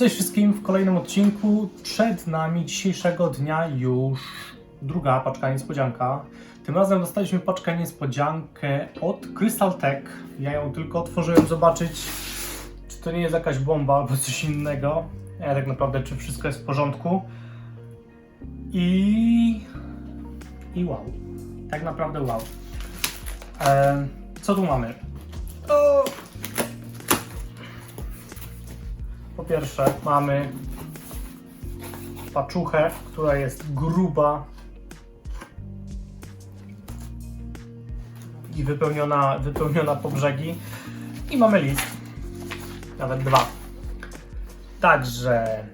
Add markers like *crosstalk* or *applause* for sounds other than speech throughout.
Cześć wszystkim w kolejnym odcinku. Przed nami dzisiejszego dnia już druga paczka niespodzianka. Tym razem dostaliśmy paczkę niespodziankę od Crystal Tech. Ja ją tylko otworzyłem zobaczyć, czy to nie jest jakaś bomba albo coś innego. Ja tak naprawdę, czy wszystko jest w porządku. I... I wow. Tak naprawdę wow. Em, co tu mamy? O! Pierwsze mamy paczuchę, która jest gruba i wypełniona, wypełniona po brzegi. I mamy list, nawet dwa. Także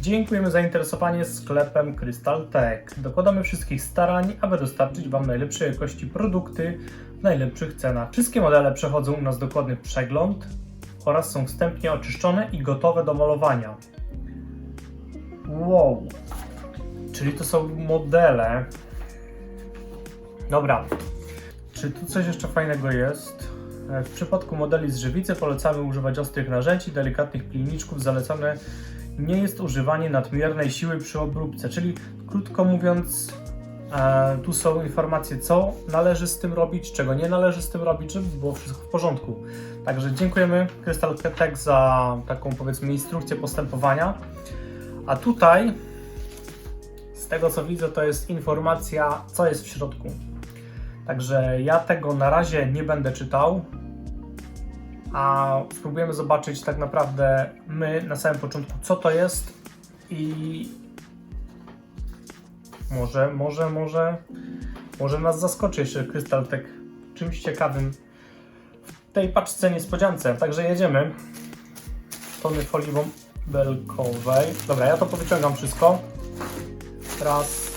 dziękujemy za zainteresowanie sklepem Crystal Tech. Dokładamy wszystkich starań, aby dostarczyć Wam najlepszej jakości produkty w najlepszych cenach. Wszystkie modele przechodzą u nas dokładny przegląd oraz są wstępnie oczyszczone i gotowe do malowania. Wow. Czyli to są modele. Dobra. Czy tu coś jeszcze fajnego jest? E, W przypadku modeli z żywicy polecamy używać ostrych narzędzi, delikatnych pilniczków. Zalecane nie jest używanie nadmiernej siły przy obróbce. Czyli krótko mówiąc, tu są informacje, co należy z tym robić, czego nie należy z tym robić, żeby było wszystko w porządku. Także dziękujemy Crystal Tech za taką powiedzmy instrukcję postępowania. A tutaj, z tego co widzę, to jest informacja, co jest w środku. Także ja tego na razie nie będę czytał, a spróbujemy zobaczyć tak naprawdę my na samym początku, co to jest i może, może, może, może nas zaskoczy jeszcze Crystal Tech czymś ciekawym w tej paczce niespodziance. Także jedziemy. Tony folii bąbelkowej. Dobra, ja to powyciągam wszystko. Raz,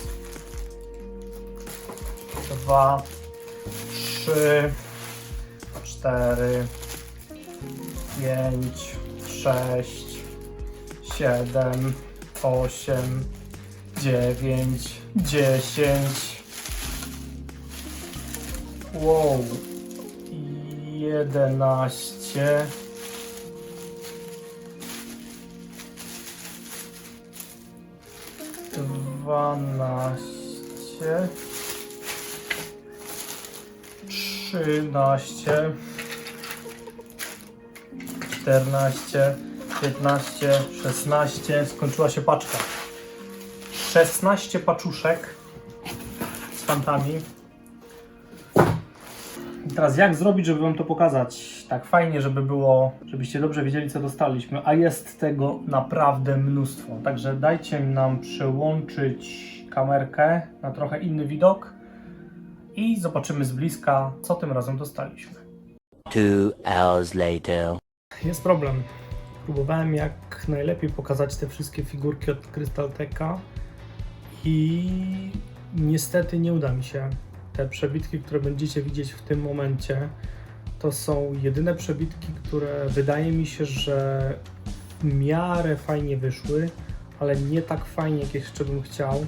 dwa, trzy, cztery, pięć, sześć, siedem, osiem, dziewięć, dziesięć. Wow. Jedenaście. Dwanaście. Trzynaście. Czternaście. Piętnaście. Szesnaście. Skończyła się paczka. Szesnaście paczuszek z fantami. I teraz jak zrobić, żeby wam to pokazać tak fajnie, żeby było, żebyście dobrze wiedzieli co dostaliśmy, a jest tego naprawdę mnóstwo. Także dajcie nam przełączyć kamerkę na trochę inny widok i zobaczymy z bliska, co tym razem dostaliśmy. Two hours later. Jest problem. Próbowałem jak najlepiej pokazać te wszystkie figurki od Crystal Techa i niestety nie uda mi się. Te przebitki, które będziecie widzieć w tym momencie, to są jedyne przebitki, które wydaje mi się, że w miarę fajnie wyszły, ale nie tak fajnie, jak jeszcze bym chciał.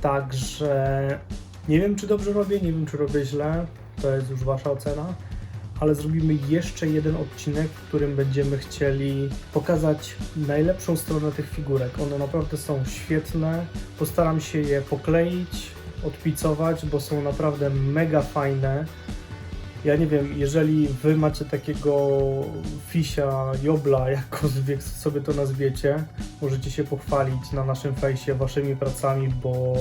Także nie wiem, czy dobrze robię, nie wiem, czy robię źle. To jest już Wasza ocena ale zrobimy jeszcze jeden odcinek, w którym będziemy chcieli pokazać najlepszą stronę tych figurek. One naprawdę są świetne. Postaram się je pokleić, odpicować, bo są naprawdę mega fajne. Ja nie wiem, jeżeli wy macie takiego fisia, jobla, *laughs* jakkolwiek sobie to nazwiecie, możecie się pochwalić na naszym fejsie waszymi pracami, bo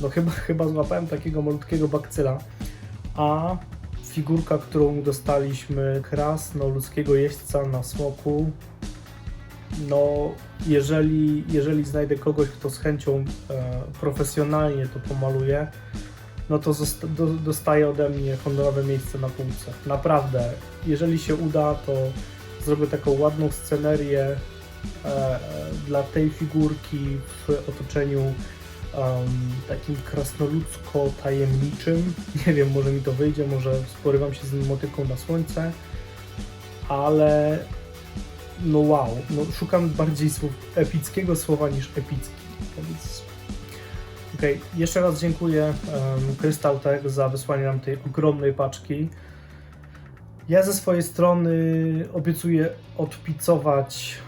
no chyba, chyba złapałem takiego malutkiego bakcyla. A figurka, którą dostaliśmy krasnoludzkiego jeźdźca na smoku. No, jeżeli, jeżeli znajdę kogoś, kto z chęcią e, profesjonalnie to pomaluje, no to do, dostaje ode mnie honorowe miejsce na półce. Naprawdę, jeżeli się uda, to zrobię taką ładną scenerię e, dla tej figurki w otoczeniu um, takim krasnoludzko-tajemniczym. *laughs* Nie wiem, może mi to wyjdzie, może sporywam się z motyką na słońce, ale no wow, no szukam bardziej słów, epickiego słowa niż epicki. Więc Okej, jeszcze raz dziękuję um, za wysłanie nam tej ogromnej paczki. Ja ze swojej strony obiecuję odpicować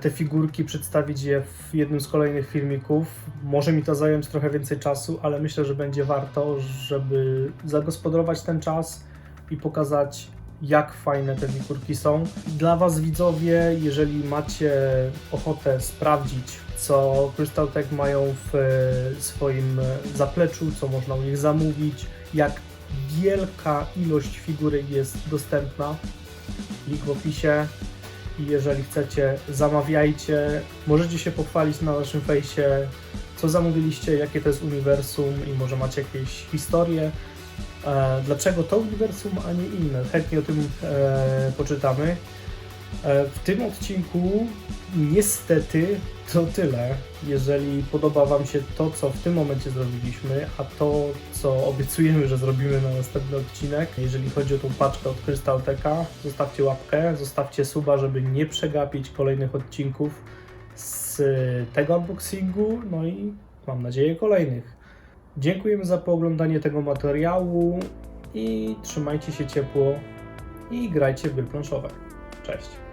te figurki, przedstawić je w jednym z kolejnych filmików. Może mi to zająć trochę więcej czasu, ale myślę, że będzie warto, żeby zagospodarować ten czas i pokazać, jak fajne te figurki są. Dla Was, widzowie, jeżeli macie ochotę sprawdzić, co Crystal Tech mają w e, swoim e, zapleczu, co można u nich zamówić, jak wielka ilość figurek jest dostępna, link w opisie. I jeżeli chcecie, zamawiajcie. Możecie się pochwalić na naszym fejsie, co zamówiliście, jakie to jest uniwersum i może macie jakieś historie. E, dlaczego to uniwersum, a nie inne? Chętnie o tym e, poczytamy. E, w tym odcinku niestety to tyle. Jeżeli podoba Wam się to, co w tym momencie zrobiliśmy, a to, co obiecujemy, że zrobimy na następny odcinek, jeżeli chodzi o tą paczkę od Crystal Techa, zostawcie łapkę, zostawcie suba, żeby nie przegapić kolejnych odcinków z tego unboxingu, no i mam nadzieję kolejnych. Dziękujemy za pooglądanie tego materiału i trzymajcie się ciepło i grajcie w gry planszowe. Cześć!